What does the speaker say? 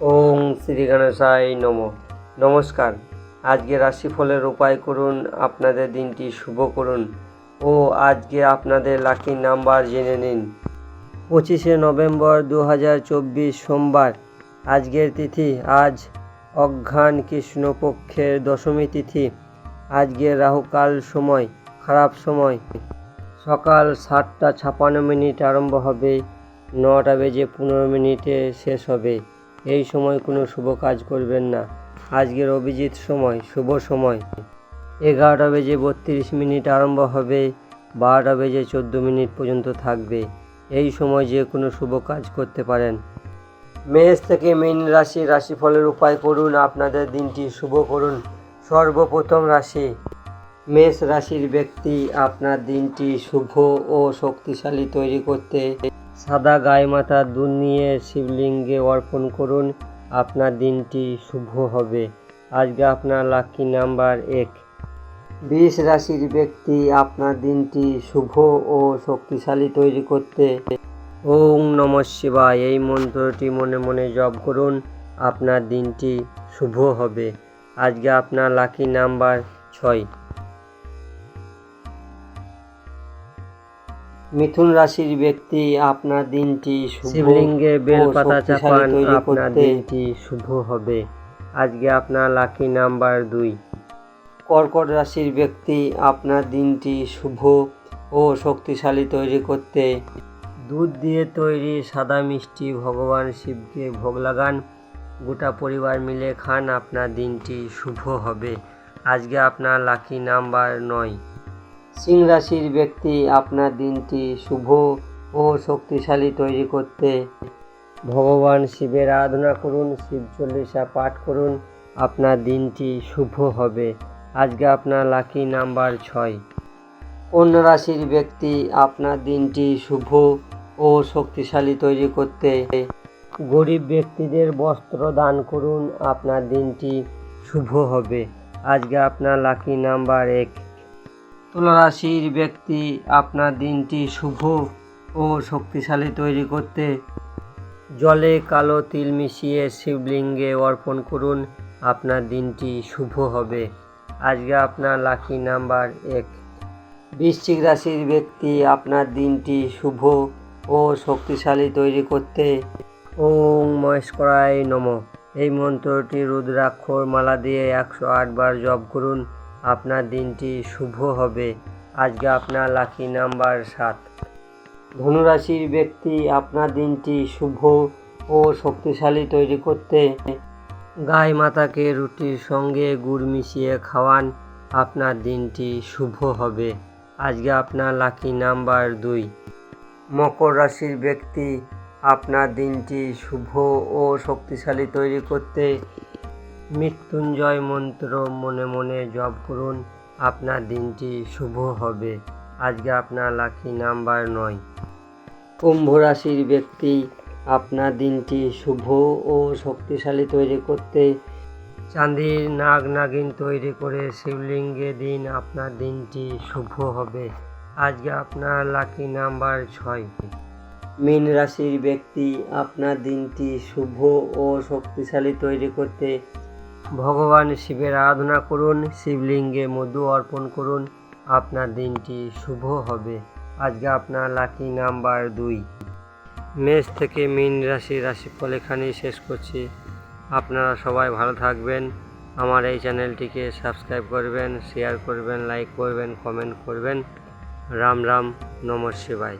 ওং শ্রী গণেশায় নম। নমস্কার। আজকে রাশিফলের উপায় করুন, আপনাদের দিনটি শুভ করুন ও আজকে আপনাদের লাকি নাম্বার জেনে নিন। পঁচিশে নভেম্বর দু হাজার চব্বিশ সোমবার। আজকের তিথি আজ অজ্ঞান কৃষ্ণপক্ষের দশমী তিথি। আজকে রাহুকাল সময়, খারাপ সময়। সকাল সাতটা ছাপান্ন মিনিট আরম্ভ হবে, নটা বেজে পনেরো মিনিটে শেষ হবে। এই সময় কোনো শুভ কাজ করবেন না। আজকের অভিজিৎ সময়, শুভ সময়। এগারোটা বেজে বত্রিশ মিনিট আরম্ভ হবে, বারোটা বেজে চোদ্দ মিনিট পর্যন্ত থাকবে। এই সময় যে কোনো শুভ কাজ করতে পারেন। মেষ থেকে মীন রাশি, রাশিফলের উপায় করুন আপনাদের দিনটি শুভ করুন। সর্বপ্রথম রাশি, মেষ রাশির ব্যক্তি আপনার দিনটি শুভ ও শক্তিশালী তৈরি করতে সাদা গায়ে মাথা দুধ নিয়ে শিবলিঙ্গে অর্পণ করুন। আপনার দিনটি শুভ হবে। আজকে আপনার লাকি নাম্বার এক। বিষ রাশির ব্যক্তি, আপনার দিনটি শুভ ও শক্তিশালী তৈরি করতে ওং নম শিবায়। এই মন্ত্রটি মনে মনে জপ করুন। আপনার দিনটি শুভ হবে। আজকে আপনার লাকি নাম্বার ছয়। মিথুন রাশির ব্যক্তি আপনার দিনটি শিবলিঙ্গে বেলপাতা চাপান আপনার দিনটি শুভ হবে। আজকে আপনার লাকি নাম্বার দুই। কর্কট রাশির ব্যক্তি আপনার দিনটি শুভ ও শক্তিশালী তৈরি করতে। দুধ দিয়ে তৈরি সাদা মিষ্টি ভগবান শিবকে ভোগ লাগান গোটা পরিবার মিলে খান আপনার দিনটি শুভ হবে। আজকে আপনার লাকি নাম্বার নয়। সিং রাশির ব্যক্তি আপনার দিনটি শুভ ও শক্তিশালী তৈরি করতে ভগবান শিবের আরাধনা করুন, শিব চল্লিশা পাঠ করুন, আপনার দিনটি শুভ হবে। আজকে আপনার লাকি নাম্বার ছয়। কন্যা রাশির ব্যক্তি আপনার দিনটি শুভ ও শক্তিশালী তৈরি করতে গরিব ব্যক্তিদের বস্ত্র দান করুন, আপনার দিনটি শুভ হবে। আজকে আপনার লাকি নাম্বার এক। তুলা রাশির ব্যক্তি আপনার দিনটি শুভ ও শক্তিশালী তৈরি করতে জলে কালো তিল মিশিয়ে শিবলিঙ্গে অর্পণ করুন। আপনার দিনটি শুভ হবে। আজকে আপনার লাকি নাম্বার এক। বৃশ্চিক রাশির ব্যক্তি আপনার দিনটি শুভ ও শক্তিশালী তৈরি করতে ওং মহেশকরায় নম। এই মন্ত্রটি রুদ্রাক্ষর মালা দিয়ে একশো আটবার জপ করুন। আপনার দিনটি শুভ হবে। আজকে আপনার লাকি নাম্বার সাত। ধনুরাশির ব্যক্তি আপনার দিনটি শুভ ও শক্তিশালী তৈরি করতে গাই মাতাকে রুটির সঙ্গে গুড় মিশিয়ে খাওয়ান। আপনার দিনটি শুভ হবে। আজকে আপনার লাকি নাম্বার দুই। মকর রাশির ব্যক্তি আপনার দিনটি শুভ ও শক্তিশালী তৈরি করতে মৃত্যুঞ্জয় মন্ত্র মনে মনে জপ করুন। আপনার দিনটি শুভ হবে। আজকে আপনার লাকি নাম্বার নয়। কুম্ভ রাশির ব্যক্তি, আপনার দিনটি শুভ ও শক্তিশালী তৈরি করতে চাঁদির নাগ নাগিন তৈরি করে শিবলিঙ্গে দিন আপনার দিনটি শুভ হবে। আজকে আপনার লাকি নাম্বার ছয়। মীন রাশির ব্যক্তি, আপনার দিনটি শুভ ও শক্তিশালী তৈরি করতে ভগবান শিবের আরাধনা করুন, শিবলিঙ্গে মধু অর্পণ করুন। আপনার দিনটি শুভ হবে। আজকে আপনার লাকি নাম্বার দুই। মেষ থেকে মীন রাশি রাশিফল এখানেই শেষ করছি। আপনারা সবাই ভালো থাকবেন। আমার এই চ্যানেলটিকে সাবস্ক্রাইব করবেন শেয়ার করবেন লাইক করবেন কমেন্ট করবেন। রাম রাম, নমঃ শিবায়।